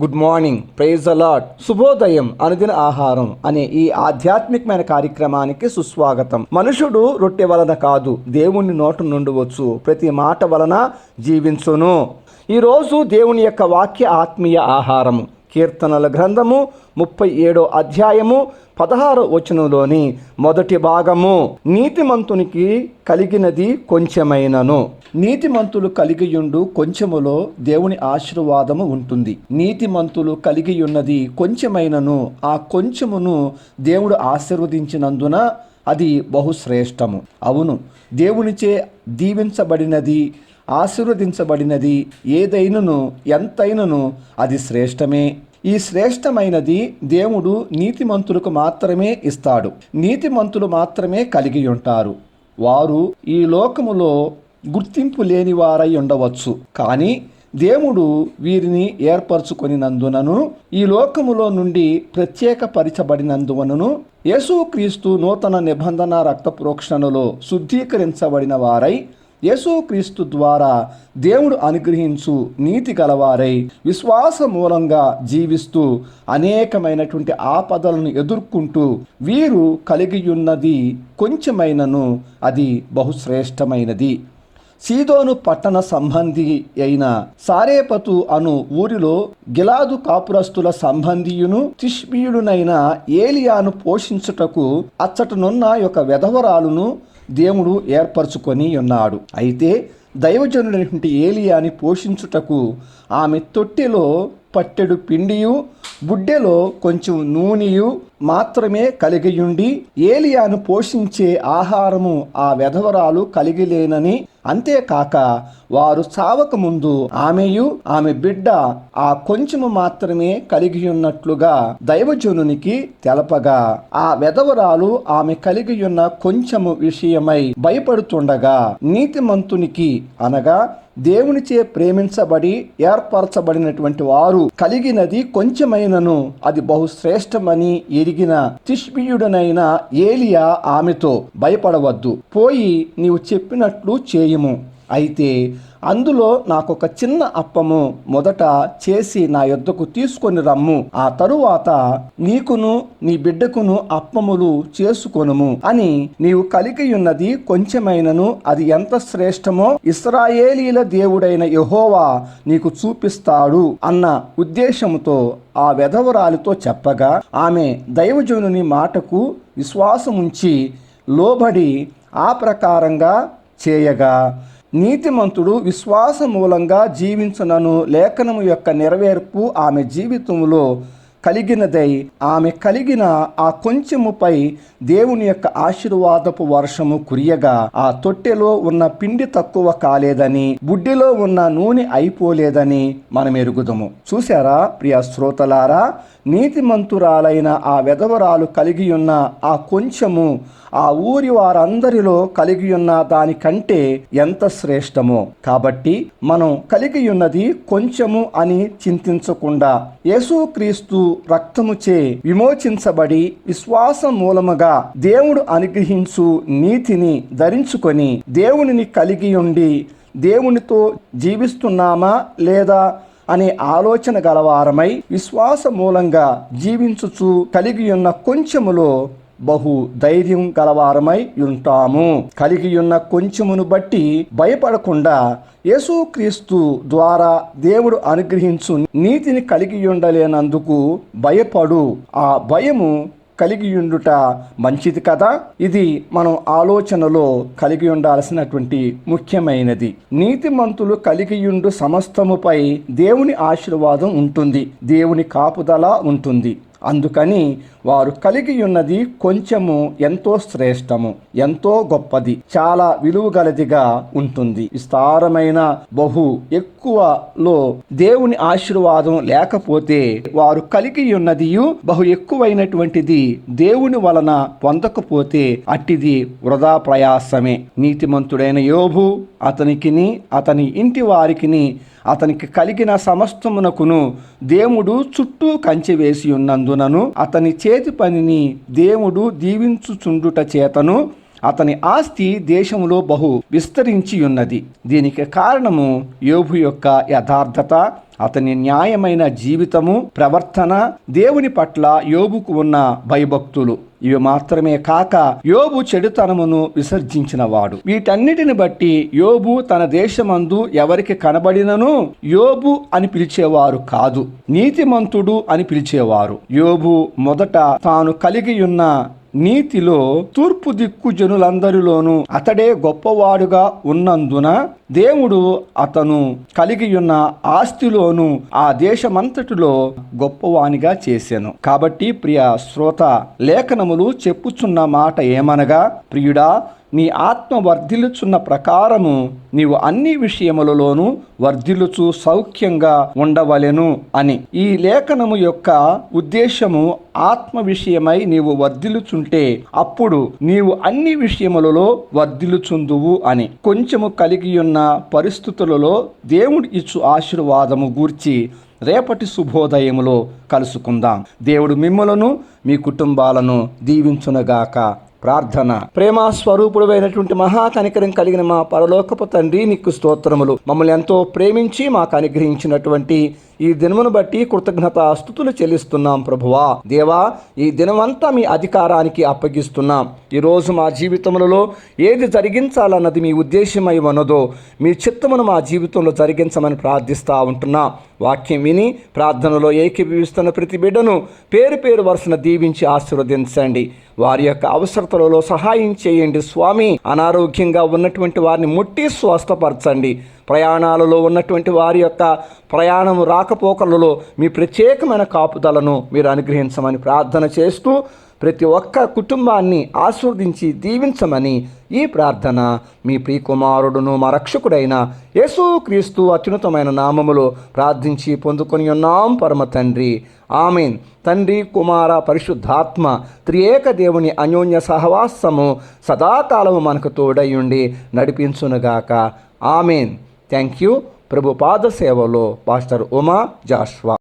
Good morning praise allot శుభోదయం అనుదిన ఆహారం అనే ఈ ఆధ్యాత్మికమైన కార్యక్రమానికి సుస్వాగతం. మనుషుడు రొట్టె వలన కాదు దేవుని నోటు నుండవచ్చు. ప్రతి మాట వలన జీవించును. ఈరోజు దేవుని యొక్క వాక్య ఆత్మీయ ఆహారము. కీర్తనల గ్రంథము ముప్పై ఏడో అధ్యాయము పదహారు వచనంలోని మొదటి భాగము. నీతిమంతునికి కలిగినది కొంచెమైనను. నీతిమంతులు కలిగియుండు కొంచెములో దేవుని ఆశీర్వాదము ఉంటుంది. నీతిమంతులు కలిగియున్నది కొంచెమైనను. ఆ కొంచెమును దేవుడు ఆశీర్వదించినందున అది బహుశ్రేష్టము. అవును దేవునిచే దీవించబడినది ఆశీర్వదించబడినది ఏదైనను ఎంతైనను అది శ్రేష్టమే. ఈ శ్రేష్టమైనది దేవుడు నీతిమంతులకు మాత్రమే ఇస్తాడు. నీతిమంతులు మాత్రమే కలిగి ఉంటారు. వారు ఈ లోకములో గుర్తింపు లేనివారై ఉండవచ్చు. కానీ దేవుడు వీరిని ఏర్పరచుకొనినందునను ఈ లోకములో నుండి ప్రత్యేకపరచబడినందువనను యేసుక్రీస్తు నూతన నిబంధన రక్త ప్రోక్షణలో శుద్ధీకరించబడిన వారై యేసుక్రీస్తు ద్వారా దేవుడు అనుగ్రహించు నీతి గలవారై విశ్వాస మూలంగా జీవిస్తూ అనేకమైనటువంటి ఆపదలను ఎదుర్కొంటూ వీరు కలిగియున్నది కొంచెమైనను అది బహుశ్రేష్టమైనది. సీదోను పట్టణ సంబంధి అయిన సారేపతు అను ఊరిలో గిలాదు కాపురస్తుల సంబంధియును తిష్బీయుడునైన ఏలియాను పోషించుటకు అచ్చటనున్న యొక్క వెధవరాలును దేవుడు ఏర్పరచుకొని ఉన్నాడు. అయితే దైవజనుడైనటువంటి ఏలియాని పోషించుటకు ఆమె తొట్టెలో పట్టెడు పిండియు బుడ్డెలో కొంచెం నూనెయు మాత్రమే కలిగియుండి ఏలియాను పోషించే ఆహారము ఆ వెధవరాలు కలిగిలేనని అంతేకాక వారు చావకముందు ఆమెయు ఆమె బిడ్డ ఆ కొంచెము మాత్రమే కలిగి ఉన్నట్లుగా దైవజనునికి తెలపగా. ఆ వెధవరాలు ఆమె కలిగి ఉన్న కొంచెము విషయమై భయపడుతుండగా నీతిమంతునికి అనగా దేవునిచే ప్రేమించబడి ఏర్పరచబడినటువంటి వారు కలిగినది కొంచెమైనను అది బహుశ్రేష్టమని ఎరిగిన తిష్బియుడనైన ఏలియా ఆమెతో భయపడవద్దు. పోయి నీవు చెప్పినట్లు చేయము. అయితే అందులో నాకొక చిన్న అప్పము మొదట చేసి నా యొద్దకు తీసుకొని రమ్ము. ఆ తరువాత నీకును నీ బిడ్డకును అప్పములు చేసుకొనుము అని నీవు కలిగి ఉన్నది కొంచెమైనను అది ఎంత శ్రేష్టమో ఇస్రాయేలీల దేవుడైన యహోవా నీకు చూపిస్తాడు అన్న ఉద్దేశముతో ఆ వెధవరాలితో చెప్పగా ఆమె దైవజనుని మాటకు విశ్వాసముంచి లోబడి ఆ ప్రకారంగా చేయగా నీతిమంతుడు విశ్వాస మూలంగా జీవించునను లేఖనము యొక్క నెరవేర్పు ఆమె జీవితంలో కలిగినదై ఆమె కలిగిన ఆ కొంచెముపై దేవుని యొక్క ఆశీర్వాదపు వర్షము కురియగా ఆ తొట్టెలో ఉన్న పిండి తక్కువ కాలేదని బుడ్డిలో ఉన్న నూనె అయిపోలేదని మనం ఎరుగుదము చూసారా ప్రియ శ్రోతలారా నీతిమంతురాలైన ఆ వెధవరాలు కలిగి ఉన్న ఆ కొంచెము ఆ ఊరి వారందరిలో కలిగియున్న దానికంటే ఎంత శ్రేష్టమో. కాబట్టి మనం కలిగియున్నది కొంచెము అని చింతించకుండా యేసుక్రీస్తు రక్తముచే విమోచించబడి విశ్వాసం మూలముగా దేవుడు అనుగ్రహించు నీతిని ధరించుకొని దేవునిని కలిగి ఉండి దేవునితో జీవిస్తున్నామా లేదా అనే ఆలోచన గలవారమై విశ్వాస మూలంగా జీవించుచు కలిగియున్న కొంచెములో బహు ధైర్యం గలవారమై ఉంటాము. కలిగియున్న కొంచెమును బట్టి భయపడకుండా యేసుక్రీస్తు ద్వారా దేవుడు అనుగ్రహించు నీతిని కలిగి ఉండలేనందుకు భయపడు. ఆ భయము కలిగి ఉండుట మంచిది కదా? ఇది మనం ఆలోచనలో కలిగి ఉండాల్సినటువంటి ముఖ్యమైనది. నీతిమంతులు కలిగియుండు సమస్తముపై దేవుని ఆశీర్వాదం ఉంటుంది. దేవుని కాపుదల ఉంటుంది. అందుకని వారు కలిగి ఉన్నది కొంచెము ఎంతో శ్రేష్టము ఎంతో గొప్పది చాలా విలువగలదిగా ఉంటుంది. విస్తారమైన బహు ఎక్కువలో దేవుని ఆశీర్వాదం లేకపోతే వారు కలిగి ఉన్నది బహు ఎక్కువైనటువంటిది దేవుని వలన పొందకపోతే అట్టిది వృధా ప్రయాసమే. నీతిమంతుడైన యోభు అతనికిని అతని ఇంటి వారికిని అతనికి కలిగిన సమస్తమునకును దేవుడు చుట్టూ కంచె వేసి ఉన్నందునను అతని చేతి పనిని దేవుడు దీవించుచుండుట చేతను అతని ఆస్తి దేశంలో బహు విస్తరించి ఉన్నది. దీనికి కారణము యోబు యొక్క యథార్థత అతని న్యాయమైన జీవితము ప్రవర్తన దేవుని పట్ల యోబుకు ఉన్న భయభక్తులు. ఇవి మాత్రమే కాక యోబు చెడుతనమును విసర్జించినవాడు. వీటన్నిటిని బట్టి యోబు తన దేశమందు ఎవరికి కనబడినను యోబు అని పిలిచేవారు కాదు. నీతిమంతుడు అని పిలిచేవారు. యోబు మొదట తాను కలిగి ఉన్న నీతిలో తూర్పు దిక్కు జనులందరిలోనూ అతడే గొప్పవాడుగా ఉన్నందున దేవుడు అతను కలిగి ఉన్న ఆస్తిలోను ఆ దేశమంతటిలో గొప్పవానిగా చేశాను కాబట్టి ప్రియ శ్రోత లేఖనములు చెప్పుచున్న మాట ఏమనగా ప్రియుడా నీ ఆత్మ వర్ధిల్లుచున్న ప్రకారము నీవు అన్ని విషయములలోనూ వర్ధిల్లుచు సౌఖ్యంగా ఉండవలెను అని. ఈ లేఖనము యొక్క ఉద్దేశము ఆత్మ విషయమై నీవు వర్ధిల్లుచుంటే అప్పుడు నీవు అన్ని విషయములలో వర్ధిల్లుచుందువు అని. కొంచెము కలిగి ఉన్న పరిస్థితులలో దేవుడు ఇచ్చు ఆశీర్వాదము గూర్చి రేపటి శుభోదయములో కలుసుకుందాం. దేవుడు మిమ్మలను మీ కుటుంబాలను దీవించునగాక. ప్రార్థన. ప్రేమ స్వరూపుడు అయినటువంటి మహాకనికరం కలిగిన మా పరలోకపు తండ్రి నీకు స్తోత్రములు. మమ్మల్ని ఎంతో ప్రేమించి మాకు అనుగ్రహించినటువంటి ఈ దినమును బట్టి కృతజ్ఞత స్థుతులు చెల్లిస్తున్నాం ప్రభువా. దేవా ఈ దినమంతా మీ అధికారానికి అప్పగిస్తున్నాం. ఈరోజు మా జీవితములలో ఏది జరిగించాలన్నది మీ ఉద్దేశమై ఉన్నదో మీ చిత్తమును మా జీవితంలో జరిగించమని ప్రార్థిస్తూ ఉంటున్నాం. వాక్యం విని ప్రార్థనలో ఏకీభవిస్తున్న ప్రతి బిడ్డను పేరు పేరు వరుసన దీవించి ఆశీర్వదించండి. వారి యొక్క అవసరతలలో సహాయం చేయండి స్వామి. అనారోగ్యంగా ఉన్నటువంటి వారిని ముట్టి స్వస్థపరచండి. ప్రయాణాలలో ఉన్నటువంటి వారి యొక్క ప్రయాణం రాకపోకలలో మీ ప్రత్యేకమైన కాపుదలను మీరు అనుగ్రహించమని ప్రార్థన చేస్తూ ప్రతి ఒక్క కుటుంబాన్ని ఆస్వాదించి దీవించమని ఈ ప్రార్థన మీ ప్రియకుమారుడును మా రక్షకుడైన యేసు క్రీస్తు అత్యున్నతమైన నామములో ప్రార్థించి పొందుకొని ఉన్నాం పరమ తండ్రి. ఆమెన్. తండ్రి కుమార పరిశుద్ధాత్మ త్రియేక దేవుని అన్యోన్య సహవాసము సదాకాలము మనకు తోడయుండి నడిపించునుగాక. ఆమెన్. థ్యాంక్ యూ ప్రభు పాద సేవలో పాస్టర్ ఉమా జాష్వా